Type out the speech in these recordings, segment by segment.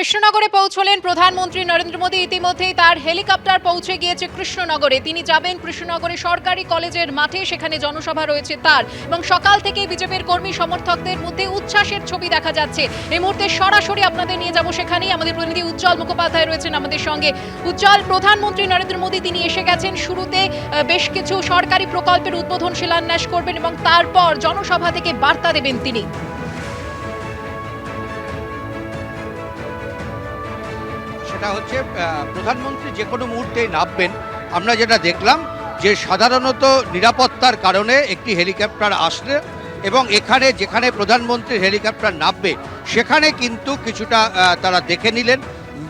কৃষ্ণনগরে পৌঁছলেন প্রধানমন্ত্রী নরেন্দ্র মোদী। ইতিমধ্যেই তার হেলিকপ্টার পৌঁছে গিয়েছে কৃষ্ণনগরে। তিনি যাবেন কৃষ্ণনগরে সরকারি কলেজের মাঠে, সেখানে জনসভা রয়েছে তার। এবং সকাল থেকে বিজেপির কর্মী সমর্থকদের মধ্যে উচ্ছ্বাসের ছবি দেখা যাচ্ছে। এই মুহূর্তে সরাসরি আপনাদের নিয়ে যাব সেখানেই। আমাদের প্রতিনিধি উজ্জ্বল মুখোপাধ্যায় রয়েছেন আমাদের সঙ্গে। উজ্জ্বল, প্রধানমন্ত্রী নরেন্দ্র মোদী, তিনি এসে গেছেন শুরুতে। বেশ কিছু সরকারি প্রকল্পের উদ্বোধন শিলান্যাস করবেন এবং তারপর জনসভা থেকে বার্তা দেবেন তিনি। সেটা হচ্ছে প্রধানমন্ত্রী যে কোনো মুহূর্তেই নামবেন। আমরা যেটা দেখলাম যে সাধারণত নিরাপত্তার কারণে একটি হেলিকপ্টার আসলে এবং এখানে যেখানে প্রধানমন্ত্রীর হেলিকপ্টার নামবে, সেখানে কিন্তু কিছুটা তারা দেখে নিলেন।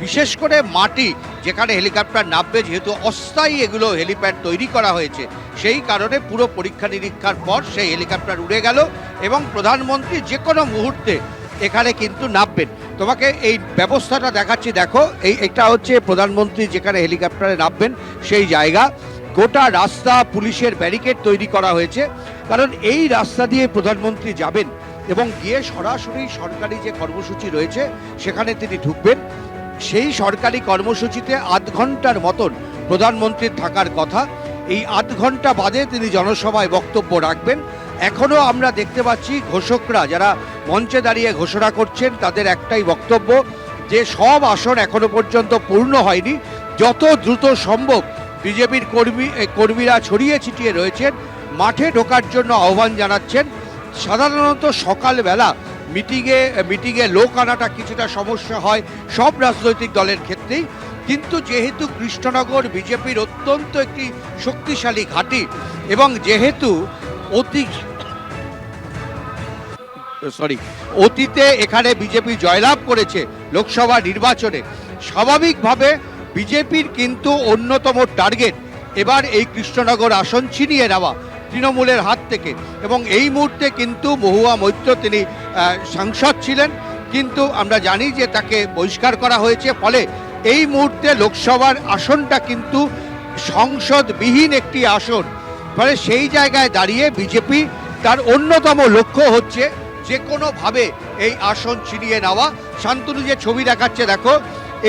বিশেষ করে মাটি যেখানে হেলিকপ্টার নামবে, যেহেতু অস্থায়ী এগুলো হেলিপ্যাড তৈরি করা হয়েছে, সেই কারণে পুরো পরীক্ষা নিরীক্ষার পর সেই হেলিকপ্টার উড়ে গেল এবং প্রধানমন্ত্রী যে কোনো মুহূর্তে এখানে কিন্তু নামবেন। তোমাকে এই ব্যবস্থাটা দেখাচ্ছি, দেখো, এই এটা হচ্ছে প্রধানমন্ত্রী যেখানে হেলিকপ্টারে নামবেন, সেই জায়গা। গোটা রাস্তা পুলিশের ব্যারিকেড তৈরি করা হয়েছে, কারণ এই রাস্তা দিয়ে প্রধানমন্ত্রী যাবেন এবং গিয়ে সরাসরি সরকারি যে কর্মসূচি রয়েছে, সেখানে তিনি ঢুকবেন। সেই সরকারি কর্মসূচিতে আধ ঘণ্টার মতন প্রধানমন্ত্রীর থাকার কথা। এই আধ ঘণ্টা বাদে তিনি জনসভায় বক্তব্য রাখবেন। এখনও আমরা দেখতে পাচ্ছি ঘোষকরা যারা মঞ্চে দাঁড়িয়ে ঘোষণা করছেন, তাদের একটাই বক্তব্য যে সব আসন এখনও পর্যন্ত পূর্ণ হয়নি। যত দ্রুত সম্ভব বিজেপির কর্মী কর্মীরা ছড়িয়ে ছিটিয়ে রয়েছেন, মাঠে ঢোকার জন্য আহ্বান জানাচ্ছেন। সাধারণত সকালবেলা মিটিংয়ে মিটিংয়ে লোক আনাটা কিছুটা সমস্যা হয় সব রাজনৈতিক দলের ক্ষেত্রেই। কিন্তু যেহেতু কৃষ্ণনগর বিজেপির অত্যন্ত একটি শক্তিশালী ঘাঁটি এবং যেহেতু অতি সরি, অতীতে এখানে বিজেপি জয়লাভ করেছে লোকসভা নির্বাচনে। স্বাভাবিকভাবে বিজেপির কিন্তু অন্যতম টার্গেট এবার এই কৃষ্ণনগর আসন ছিনিয়ে নেওয়া তৃণমূলের হাত থেকে। এবং এই মুহূর্তে কিন্তু মহুয়া মৈত্র তিনি সাংসদ ছিলেন। কিন্তু আমরা জানি যে তাকে বহিষ্কার করা হয়েছে। ফলে এই মুহূর্তে লোকসভার আসনটা কিন্তু সংসদবিহীন একটি আসন। ফলে সেই জায়গায় দাঁড়িয়ে বিজেপি তার অন্যতম লক্ষ্য হচ্ছে যে কোনোভাবে এই আসন ছিনিয়ে নেওয়া। শান্তনু যে ছবি দেখাচ্ছে, দেখো।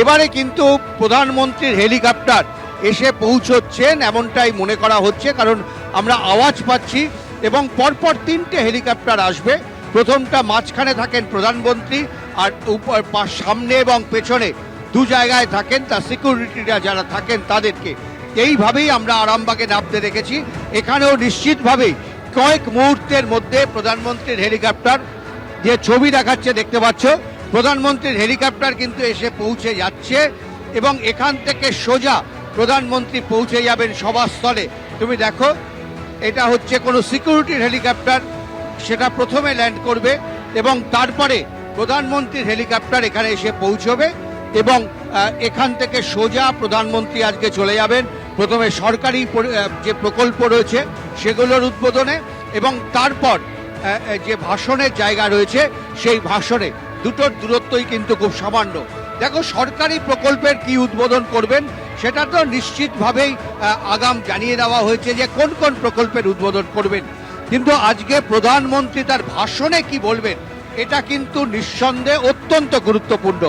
এবারে কিন্তু প্রধানমন্ত্রীর হেলিকপ্টার এসে পৌঁছচ্ছেন এমনটাই মনে করা হচ্ছে, কারণ আমরা আওয়াজ পাচ্ছি এবং পরপর তিনটে হেলিকপ্টার আসবে। প্রথমটা মাঝখানে থাকেন প্রধানমন্ত্রী আর উপর সামনে এবং পেছনে দু জায়গায় থাকেন তার সিকিউরিটিরা যারা থাকেন তাদেরকে। এইভাবেই আমরা আরামবাগে নামতে দেখেছি। এখানেও নিশ্চিতভাবেই কয়েক মুহূর্তের মধ্যে প্রধানমন্ত্রীর হেলিকপ্টার যে ছবি দেখাচ্ছে দেখতে পাচ্ছ, প্রধানমন্ত্রীর হেলিকপ্টার কিন্তু এসে পৌঁছে যাচ্ছে এবং এখান থেকে সোজা প্রধানমন্ত্রী পৌঁছে যাবেন সভাস্থলে। তুমি দেখো, এটা হচ্ছে কোনো সিকিউরিটির হেলিকপ্টার, সেটা প্রথমে ল্যান্ড করবে এবং তারপরে প্রধানমন্ত্রীর হেলিকপ্টার এখানে এসে পৌঁছবে এবং এখান থেকে সোজা প্রধানমন্ত্রী আজকে চলে যাবেন। প্রথমে সরকারি যে প্রকল্প রয়েছে সেগুলোর উদ্বোধনে এবং তারপর যে ভাষণের জায়গা রয়েছে সেই ভাষণে দুটোর দূরত্বই কিন্তু খুব সামান্য। দেখো, সরকারি প্রকল্পের কি উদ্বোধন করবেন সেটা তো নিশ্চিতভাবেই আগাম জানিয়ে দেওয়া হয়েছে যে কোন কোন প্রকল্পের উদ্বোধন করবেন। কিন্তু আজকে প্রধানমন্ত্রী তার ভাষণে কি বলবেন, এটা কিন্তু নিঃসন্দেহে অত্যন্ত গুরুত্বপূর্ণ।